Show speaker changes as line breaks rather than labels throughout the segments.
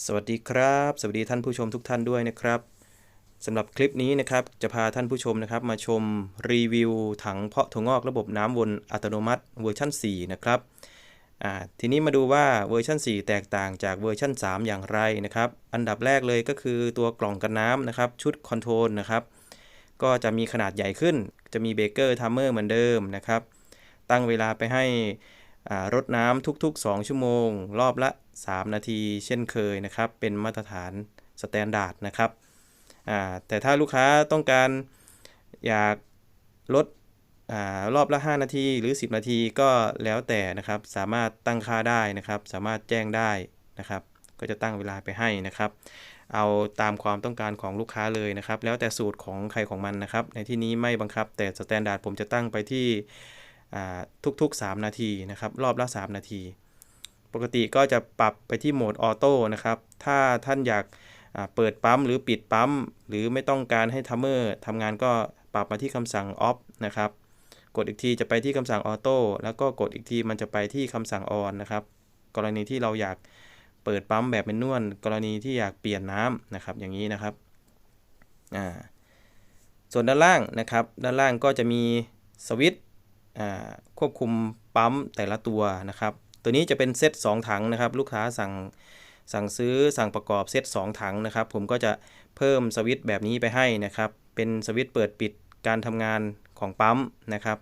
สวัสดีครับ สวัสดีท่านผู้ชมทุกท่านด้วยนะครับสำหรับคลิปนี้นะครับจะพาท่านผู้ชมนะครับ มาชมรีวิวถังเพาะถั่วงอกระบบน้ำวนอัตโนมัติเวอร์ชัน4 นะครับทีนี้มาดูว่าเวอร์ชัน4 แตกต่างจากเวอร์ชัน3 อย่างไรนะครับ อันดับแรกเลยก็คือตัวกล่องกันน้ำนะครับ ชุดคอนโทรลนะครับ ก็จะมีขนาดใหญ่ขึ้น จะมีเบเกอร์ทัมเมอร์เหมือนเดิมนะครับ ตั้งเวลาไปให้ รดน้ำทุกๆ 2 ชั่วโมง รอบละ 3 นาที เช่นเคยนะครับ เป็นมาตรฐานสแตนดาร์ดนะครับแต่ถ้าลูกค้าต้องการอยากลดอรอบละ 5 นาทีหรือ 10 นาทีก็แล้วแต่นะครับ สามารถตั้งค่าได้นะครับ สามารถแจ้งได้นะครับ ก็จะตั้งเวลาไปให้นะครับ เอาตามความต้องการของลูกค้าเลยนะครับ แล้วแต่สูตรของใครของมันนะครับ ในที่นี้ไม่บังคับแต่สแตนดาร์ดผมจะตั้งไปที่ ทุกๆ 3 นาทีนะครับ รอบละ 3 นาที ปกติก็จะปรับไปที่โหมดออโต้นะครับ ถ้าท่านอยากเปิดปั๊มหรือปิดปั๊ม หรือไม่ต้องการให้ทัมเมอร์ทำงานก็ปรับมาที่คำสั่งออฟนะครับ กดอีกทีจะไปที่คำสั่งออโต้แล้วก็กดอีกทีมันจะไปที่คำสั่งออนนะครับ กรณีที่เราอยากเปิดปั๊มแบบเป็นนวลกรณีที่อยากเปลี่ยนน้ำนะครับ อย่างนี้นะครับส่วนด้านล่างนะครับ ด้านล่างก็จะมีสวิตช์ ควบคุมปั๊มแต่ละตัวนะครับ ตัวนี้จะเป็นเซต2ถังนะครับ ลูกค้าสั่งสั่งซื้อสั่งประกอบเซต2ถังนะครับ ผมก็จะเพิ่มสวิตช์แบบนี้ไปให้นะครับ เป็นสวิตช์เปิดปิดการทำงานของปั๊มนะครับ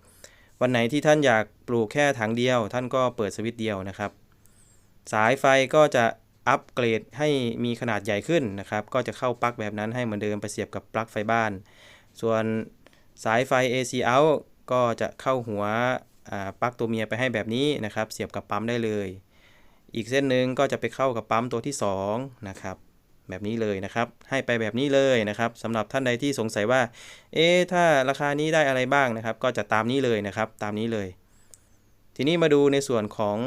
วันไหนที่ท่านอยากปลูกแค่ถังเดียว ท่านก็เปิดสวิตช์เดียวนะครับ สายไฟก็จะอัปเกรดให้มีขนาดใหญ่ขึ้นนะครับ ก็จะเข้าปลั๊กแบบนั้นให้เหมือนเดิมไปเสียบกับปลั๊กไฟบ้าน ส่วนสายไฟ AC out ก็จะเข้าหัวปลั๊กตัวเมียไปให้แบบนี้นะครับ เสียบกับปั๊มได้เลย อีกเส้นหนึ่งก็จะไปเข้ากับปั๊มตัวที่2นะครับแบบนี้เลยนะครับ ให้ไปแบบนี้เลยนะครับสำหรับท่านใดที่สงสัยว่า เอ๊ถ้าราคานี้ได้อะไรบ้างนะครับ ก็จะตามนี้เลยนะครับ ตามนี้เลย ทีนี้มาดูในส่วนของ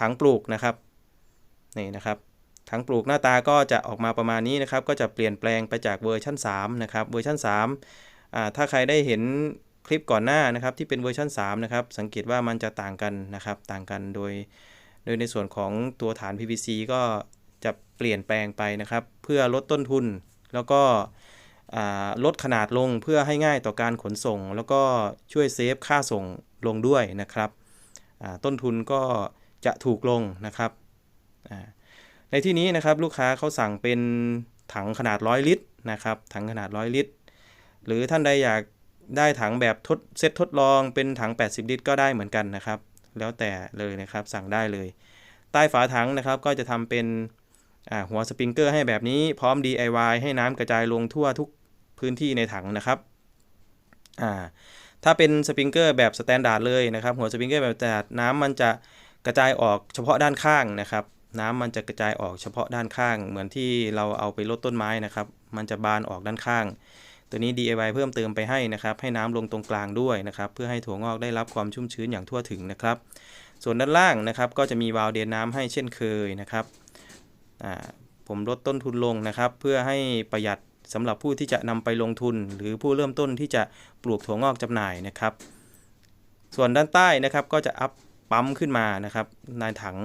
ถังปลูกนะครับ นี่นะครับ ถังปลูกหน้าตาก็จะออกมาประมาณนี้นะครับ ก็จะเปลี่ยนแปลงไปจากเวอร์ชัน3นะครับ เวอร์ชัน3อ่าถ้าใครได้เห็น คลิปก่อนหน้านะครับที่เป็นเวอร์ชัน3นะครับสังเกตว่ามันจะต่างกันนะครับต่างกันโดย โดยในส่วนของตัวฐาน PVC ก็จะเปลี่ยนแปลงไปนะครับ เพื่อลดต้นทุน แล้วก็ลดขนาดลงเพื่อให้ง่ายต่อการขนส่ง แล้วก็ช่วยเซฟค่าส่งลงด้วยนะครับต้นทุนก็จะถูกลงนะครับในที่นี้นะครับลูกค้าเขาสั่งเป็นถังขนาด 100 ลิตรนะครับถังขนาด 100 ลิตร หรือท่านใดอยาก ได้ถังแบบทดเซตทดลองเป็นถัง 80 ลิตรก็ได้เหมือนกันนะครับ แล้วแต่เลยนะครับสั่งได้เลย ใต้ฝาถังนะครับก็จะทำเป็นหัวสปริงเกอร์ให้แบบนี้พร้อม DIY ให้น้ำกระจายลงทั่วทุกพื้นที่ในถังนะครับถ้าเป็นสปริงเกอร์แบบสแตนดาร์ดเลยนะครับ หัวสปริงเกอร์แบบสแตนดาร์ดน้ำมันจะกระจายออกเฉพาะด้านข้างนะครับ น้ำมันจะกระจายออกเฉพาะด้านข้าง เหมือนที่เราเอาไปลดต้นไม้นะครับ มันจะบานออกด้านข้าง ตัวนี้ DIY เพิ่มเติมไปให้นะครับ ให้น้ำลงตรงกลางด้วยนะครับ เพื่อให้ถั่วงอกได้รับความชุ่มชื้นอย่างทั่วถึงนะครับ ส่วนด้านล่างนะครับก็จะมีวาล์วเดนน้ำให้เช่นเคยนะครับผมลดต้นทุนลงนะครับ เพื่อให้ประหยัดสำหรับผู้ที่จะนำไปลงทุน หรือผู้เริ่มต้นที่จะปลูกถั่วงอกจำหน่ายนะครับ ส่วนด้านใต้นะครับก็จะอัพปั๊มขึ้นมานะครับในถัง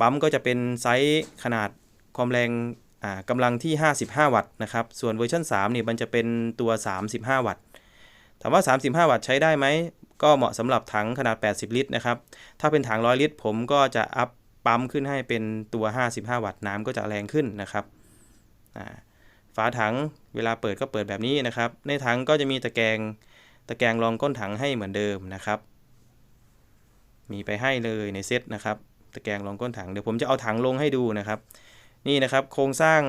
ปั๊มก็จะเป็นไซส์ขนาดความแรง กำลังที่ 55 วัตต์นะครับ ส่วนเวอร์ชัน3นี่มันจะเป็นตัว 35 วัตต์ ถามว่า 35 วัตต์ใช้ได้ไหม ก็เหมาะสำหรับถังขนาด 80 ลิตรนะครับ ถ้าเป็นถัง 100 ลิตร ผมก็จะอัพปั๊มขึ้นให้เป็นตัว 55 วัตต์ น้ำก็จะแรงขึ้นนะครับฝาถังเวลาเปิดก็เปิดแบบนี้นะครับ ในถังก็จะมีตะแกรงตะแกรงรองก้นถังให้เหมือนเดิมนะครับ มีไปให้เลยในเซตนะครับ ตะแกรงรองก้นถัง เดี๋ยวผมจะเอาถังลงให้ดูนะครับ นี่นะครับโครงสร้าง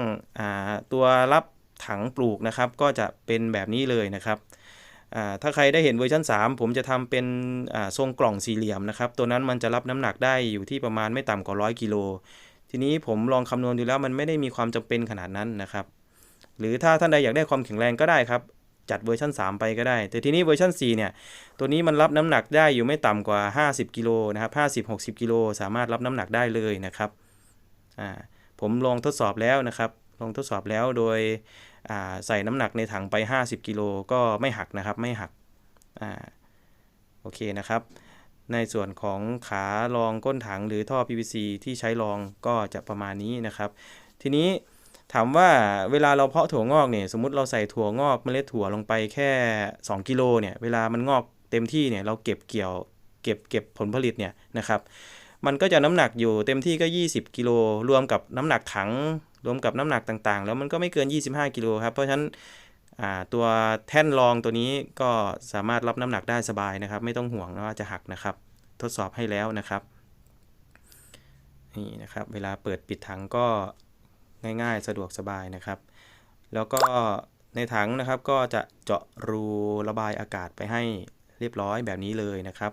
ตัวรับถังปลูกนะครับ ก็จะเป็นแบบนี้เลยนะครับถ้าใครได้เห็นเวอร์ชัน3 ผมจะทำเป็นทรงกล่องสี่เหลี่ยมนะครับ ตัวนั้นมันจะรับน้ำหนักได้อยู่ที่ประมาณไม่ต่ำกว่า100กิโล ทีนี้ผมลองคำนวณดูแล้วมันไม่ได้มีความจำเป็นขนาดนั้นนะครับ หรือถ้าท่านใดอยากได้ความแข็งแรงก็ได้ครับ จัดเวอร์ชัน3 ไปก็ได้ แต่ทีนี้เวอร์ชัน4เนี่ย ตัวนี้มันรับน้ำหนักได้อยู่ไม่ต่ำกว่า 50 กิโลนะครับ 50-60 กิโลสามารถรับน้ำหนักได้เลยนะครับ อ่า ผมลองทดสอบแล้วนะครับ ลองทดสอบแล้วโดยใส่น้ำหนักในถังไป 50 กิโลก็ไม่หักนะครับไม่หักโอเคนะครับ ในส่วนของขารองก้นถังหรือท่อ PVC ที่ใช้รองก็จะประมาณนี้นะครับ ทีนี้ถามว่าเวลาเราเพาะถั่วงอกเนี่ยสมมติเราใส่ถั่วงอกเมล็ดถั่วลงไปแค่ 2 กิโลเนี่ยเวลามันงอกเต็มที่เนี่ยเราเก็บเกี่ยวเก็บเก็บผลผลิตเนี่ยนะครับ มันก็จะน้ำหนักอยู่เต็มที่ก็ 20 กิโลรวมกับน้ำหนักถัง รวมกับน้ำหนักต่างๆ แล้วมันก็ไม่เกิน 25 กิโลครับ เพราะฉะนั้นตัวแท่นรองตัวนี้ก็สามารถรับน้ำหนักได้สบายนะครับ ไม่ต้องห่วงว่าจะหักนะครับ ทดสอบให้แล้วนะครับนี่นะครับเวลาเปิดปิดถังก็ง่ายๆ สะดวกสบายนะครับ แล้วก็ในถังนะครับก็จะเจาะรูระบายอากาศไปให้เรียบร้อยแบบนี้เลยนะครับ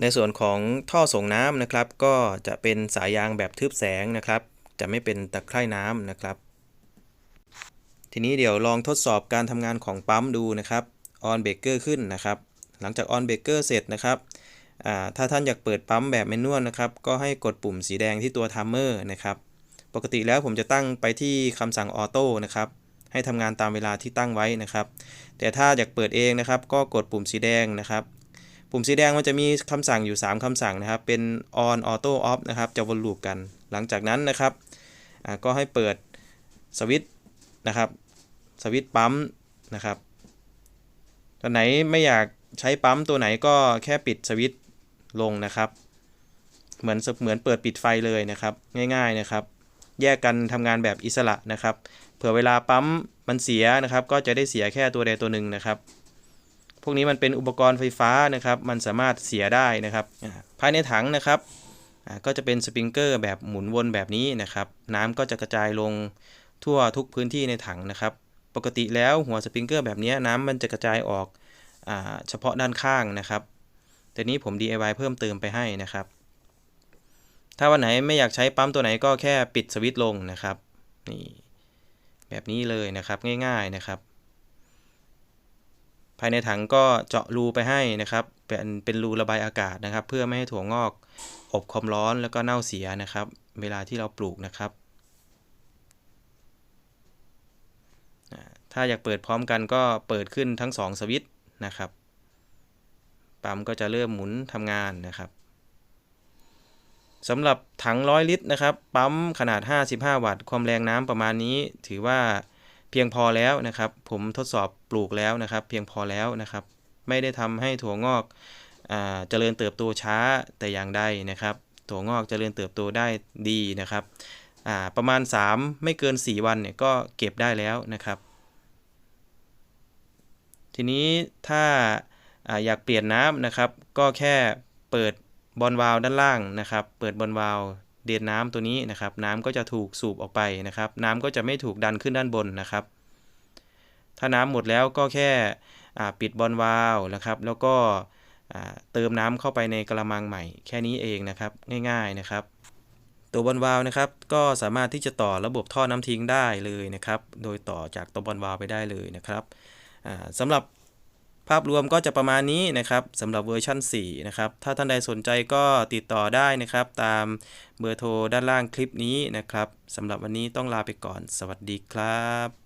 ในส่วนของท่อส่งน้ำนะครับ ก็จะเป็นสายยางแบบทึบแสงนะครับ จะไม่เป็นตะไคร่น้ำนะครับ ทีนี้เดี๋ยวลองทดสอบการทำงานของปั๊มดูนะครับออนเบรกเกอร์ขึ้นนะครับ หลังจากออนเบรกเกอร์เสร็จนะครับถ้าท่านอยากเปิดปั๊มแบบแมนนวลนะครับ ก็ให้กดปุ่มสีแดงที่ตัวทัมเมอร์นะครับ ปกติแล้วผมจะตั้งไปที่คำสั่งออโต้นะครับ ให้ทำงานตามเวลาที่ตั้งไว้นะครับ แต่ถ้าอยากเปิดเองนะครับ ก็กดปุ่มสีแดงนะครับ ปุ่มสีแดงมันจะมีคำสั่งอยู่ 3คำสั่งนะครับ เป็น on auto off นะครับ จะวนลูปกัน หลังจากนั้นนะครับ ก็ให้เปิดสวิตช์นะครับ สวิตช์ปั๊มนะครับตัวไหนไม่อยากใช้ปั๊มตัวไหนก็แค่ปิดสวิตช์ลงนะครับ เหมือนเหมือนเปิดปิดไฟเลยนะครับ ง่ายๆนะครับ แยกกันทำงานแบบอิสระนะครับ เผื่อเวลาปั๊มมันเสียนะครับ ก็จะได้เสียแค่ตัวใดตัวหนึ่งนะครับ พวกนี้มันเป็นอุปกรณ์ไฟฟ้านะครับ มันสามารถเสียได้นะครับ ภายในถังนะครับ ก็จะเป็นสปริงเกอร์แบบหมุนวนแบบนี้นะครับ น้ำก็จะกระจายลงทั่วทุกพื้นที่ในถังนะครับ ปกติแล้วหัวสปริงเกอร์แบบนี้น้ำมันจะกระจายออกอเฉพาะด้านข้างนะครับแต่นี้ผม DIY เพิ่มเติมไปให้นะครับ ถ้าวันไหนไม่อยากใช้ปั๊มตัวไหนก็แค่ปิดสวิตช์ลงนะครับ นี่แบบนี้เลยนะครับง่ายๆนะครับ ภายในถังก็เจาะรูไปให้นะครับ เป็นเป็นรูระบายอากาศนะครับ เพื่อไม่ให้ถั่วงอกอบความร้อนแล้วก็เน่าเสียนะครับ เวลาที่เราปลูกนะครับ ถ้าอยากเปิดพร้อมกันก็เปิดขึ้นทั้ง 2 สวิตช์นะครับปั๊มก็จะเริ่มหมุนทำงานนะครับสำหรับถัง100ลิตรนะครับ ปั๊มขนาด 55 วัตต์ ความแรงน้ำประมาณนี้ ถือว่า เพียงพอแล้วนะครับ ผมทดสอบปลูกแล้วนะครับ เพียงพอแล้วนะครับ ไม่ได้ทำให้ถั่วงอกอเจริญเติบโตช้าแต่อย่างใดนะครับ ถั่วงอกเจริญเติบโตได้ดีนะครับประมาณ 3 ไม่เกิน 4 วันเนี่ยก็เก็บได้แล้วนะครับ ทีนี้ถ้าออยากเปลี่ยนน้ำนะครับ ก็แค่เปิดบอลวาล์วด้านล่างนะครับ เปิดบอลวาล์ว เดียนน้ำตัวนี้นะครับ น้ำก็จะถูกสูบออกไปนะครับ น้ำก็จะไม่ถูกดันขึ้นด้านบนนะครับ ถ้าน้ำหมดแล้วก็แค่ปิดบอลวาล์วนะครับ แล้วก็เติมน้ำเข้าไปในกระมังใหม่ แค่นี้เองนะครับ ง่าย ๆนะครับ ตัวบอลวาล์วนะครับ ก็สามารถที่จะต่อระบบท่อน้ำทิ้งได้เลยนะครับ โดยต่อจากตัวบอลวาล์วไปได้เลยนะครับอ่าสำหรับ ภาพรวมก็จะประมาณนี้นะครับสำหรับเวอร์ชัน4นะครับถ้าท่านใดสนใจก็ติดต่อได้นะครับ ตามเบอร์โทรด้านล่างคลิปนี้นะครับสำหรับวันนี้ต้องลาไปก่อน สวัสดีครับ